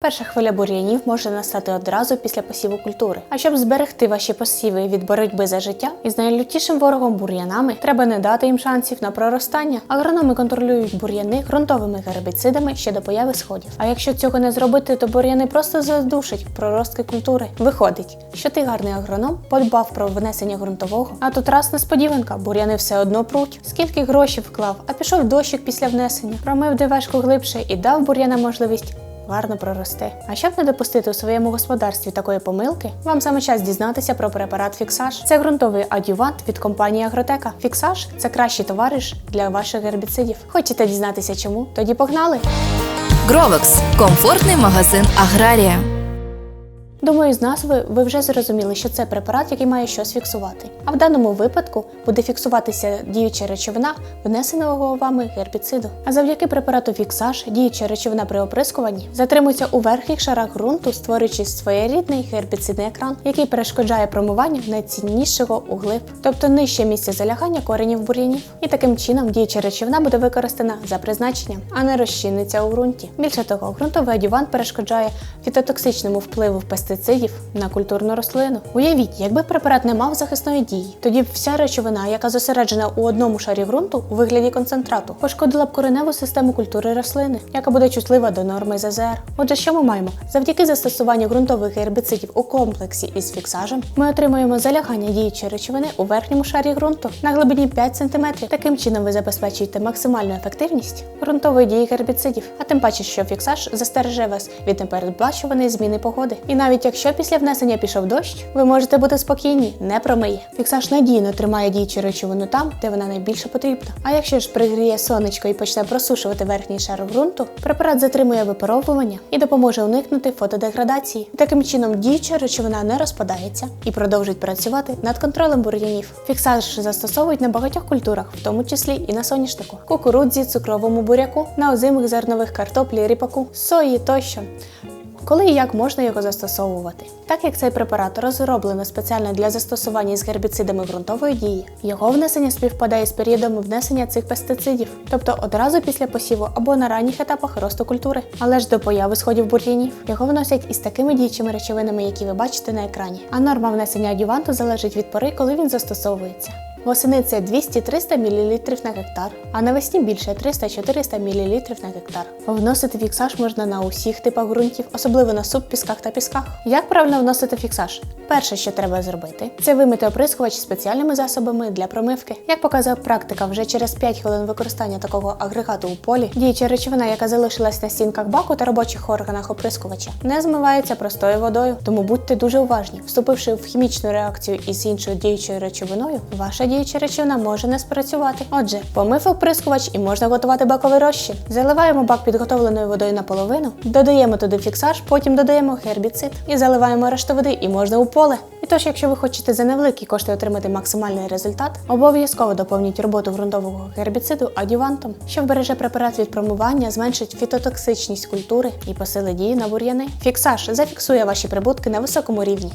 Перша хвиля бур'янів може настати одразу після посіву культури. А щоб зберегти ваші посіви від боротьби за життя із найлютішим ворогом бур'янами, треба не дати їм шансів на проростання. Агрономи контролюють бур'яни ґрунтовими гербіцидами ще до появи сходів. А якщо цього не зробити, то бур'яни просто задушать проростки культури. Виходить, що ти гарний агроном подбав про внесення ґрунтового, а тут раз несподіванка, бур'яни все одно пруть. Скільки грошей вклав, а пішов дощик після внесення, промив дивешку глибше і дав бур'янам можливість гарно проросте. А щоб не допустити у своєму господарстві такої помилки, вам саме час дізнатися про препарат Фіксаж. Це ґрунтовий адювант від компанії Агротека. Фіксаж це кращий товариш для ваших гербіцидів. Хочете дізнатися чому? Тоді погнали! Гровекс комфортний магазин Аграрія. Думаю, з назви ви вже зрозуміли, що це препарат, який має щось фіксувати. А в даному випадку буде фіксуватися діюча речовина внесеного вами гербіциду. А завдяки препарату Фіксаж діюча речовина при оприскуванні затримується у верхніх шарах ґрунту, створюючи своєрідний гербіцидний екран, який перешкоджає промиванню найціннішого углиб, тобто нижче місце залягання коренів бур'янів. І таким чином діюча речовина буде використана за призначенням, а не розчиниться у ґрунті. Більше того, ґрунтовий адювант перешкоджає фітотоксичному впливу пестицидів на культурну рослину. Уявіть, якби препарат не мав захисної дії, тоді б вся речовина, яка зосереджена у одному шарі ґрунту у вигляді концентрату, пошкодила б кореневу систему культури рослини, яка буде чутлива до норми ЗЗР. Отже, що ми маємо? Завдяки застосуванню ґрунтових гербіцидів у комплексі із фіксажем, ми отримуємо залягання діючої речовини у верхньому шарі ґрунту на глибині 5 см. Таким чином ви забезпечуєте максимальну ефективність ґрунтової дії гербіцидів, а тим паче, що фіксаж застереже вас від непередбачуваної зміни погоди. І навіть якщо після внесення пішов дощ, ви можете бути спокійні, не промиє. Фіксаж надійно тримає діючу речовину там, де вона найбільше потрібна. А якщо ж пригріє сонечко і почне просушувати верхній шар ґрунту, препарат затримує випаровування і допоможе уникнути фотодеградації. Таким чином діюча речовина не розпадається і продовжить працювати над контролем бур'янів. Фіксаж застосовують на багатьох культурах, в тому числі і на соняшнику, кукурудзі, цукровому буряку, на озимих зернових картоплі, ріпаку, сої тощо. Коли і як можна його застосовувати? Так як цей препарат розроблено спеціально для застосування з гербіцидами ґрунтової дії, його внесення співпадає з періодом внесення цих пестицидів, тобто одразу після посіву або на ранніх етапах росту культури, але ж до появи сходів бур'янів. Його вносять із такими діючими речовинами, які ви бачите на екрані. А норма внесення адюванту залежить від пори, коли він застосовується. Восени це 200-300 мл на гектар, а навесні більше 300-400 мл на гектар. Вносити фіксаж можна на усіх типах ґрунтів, особливо на субпісках та пісках. Як правильно вносити фіксаж? Перше, що треба зробити, це вимити оприскувач спеціальними засобами для промивки. Як показує практика, вже через 5 хвилин використання такого агрегату у полі, діюча речовина, яка залишилась на стінках баку та робочих органах оприскувача, не змивається простою водою. Тому будьте дуже уважні. Вступивши в хімічну реакцію із іншою діючою речовиною, ваша діюча речовина може не спрацювати. Отже, помив оприскувач і можна готувати баковий розчин. Заливаємо бак підготовленою водою наполовину, додаємо туди фіксаж, потім додаємо гербіцид і заливаємо решту води, і можна у поле. І тож, якщо ви хочете за невеликі кошти отримати максимальний результат, обов'язково доповніть роботу ґрунтового гербіциду адювантом, що вбереже препарат від промивання, зменшить фітотоксичність культури і посилить дію на бур'яни. Фіксаж зафіксує ваші прибутки на високому рівні.